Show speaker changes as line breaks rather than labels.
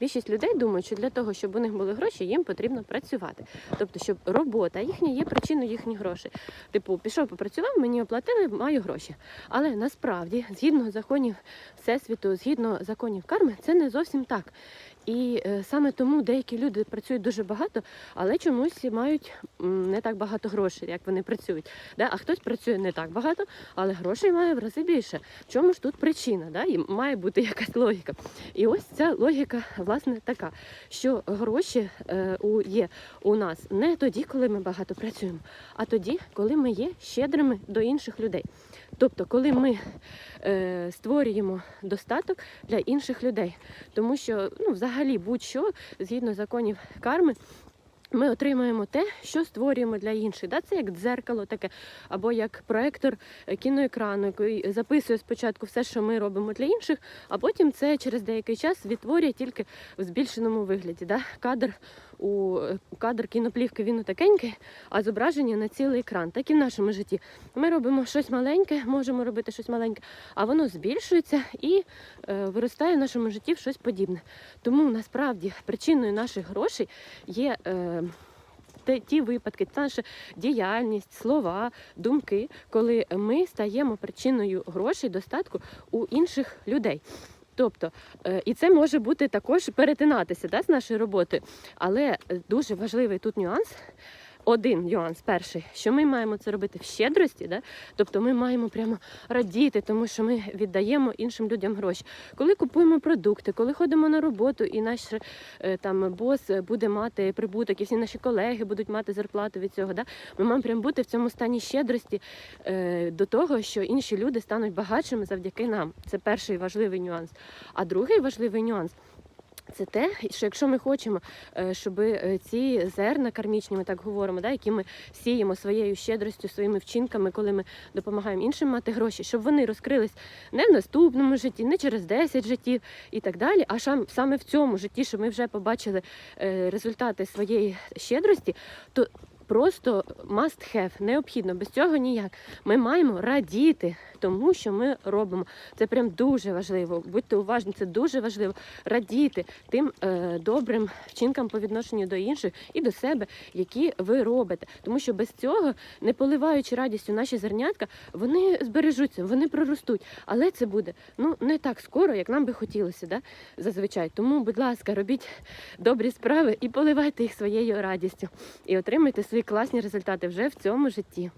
Більшість людей думають, що для того, щоб у них були гроші, їм потрібно працювати. Тобто, щоб робота їхня є причиною їхніх грошей. Типу, пішов, попрацював, мені оплатили, маю гроші. Але насправді, згідно законів всесвіту, згідно законів карми, це не зовсім так. І е, саме тому деякі люди працюють дуже багато, але чомусь мають не так багато грошей, як вони працюють. А хтось працює не так багато, але грошей має в рази більше. В чому ж тут причина? І має бути якась логіка. І ось ця логіка, власне, така, що гроші е, є у нас не тоді, коли ми багато працюємо, а тоді, коли ми є щедрими до інших людей. Тобто, коли ми е, створюємо достаток для інших людей. Тому що ну, взагалі будь-що згідно законів карми. Ми отримаємо те, що створюємо для інших. Да? Це як дзеркало таке, або як проектор кіноекрану, який записує спочатку все, що ми робимо для інших, а потім це через деякий час відтворює тільки в збільшеному вигляді. Да? Кадр у кадр кіноплівки він такенький, а зображення на цілий екран. Так і в нашому житті. Ми робимо щось маленьке, можемо робити щось маленьке, а воно збільшується і е, виростає в нашому житті в щось подібне. Тому насправді причиною наших грошей є. Е, те- ті випадки, та наша діяльність, слова, думки, коли ми стаємо причиною грошей, достатку у інших людей. Тобто, е, і це може бути також перетинатися да, з нашою роботою. Але е, дуже важливий тут нюанс. Один нюанс перший, що ми маємо це робити в щедрості, да? тобто ми маємо прямо радіти, тому що ми віддаємо іншим людям гроші. Коли купуємо продукти, коли ходимо на роботу, і наш е, там бос буде мати прибуток, і всі наші колеги будуть мати зарплату від цього. Да? Ми маємо прям бути в цьому стані щедрості е, до того, що інші люди стануть багатшими завдяки нам. Це перший важливий нюанс. А другий важливий нюанс. Це те, що якщо ми хочемо, е, щоб е, ці зерна кармічні, ми так говоримо, да, які ми сіємо своєю щедростю, своїми вчинками, коли ми допомагаємо іншим мати гроші, щоб вони розкрились не в наступному житті, не через 10 життів і так далі, а саме в цьому житті, що ми вже побачили е, результати своєї щедрості, то просто must have, необхідно, без цього ніяк. Ми маємо радіти тому, що ми робимо. Це прям дуже важливо. Будьте уважні, це дуже важливо. Радіти тим е, добрим вчинкам по відношенню до інших і до себе, які ви робите. Тому що без цього, не поливаючи радістю наші зернятка, вони збережуться, вони проростуть. Але це буде ну не так скоро, як нам би хотілося, да? зазвичай. Тому, будь ласка, робіть добрі справи і поливайте їх своєю радістю. І отримайте свої класні результати вже в цьому житті.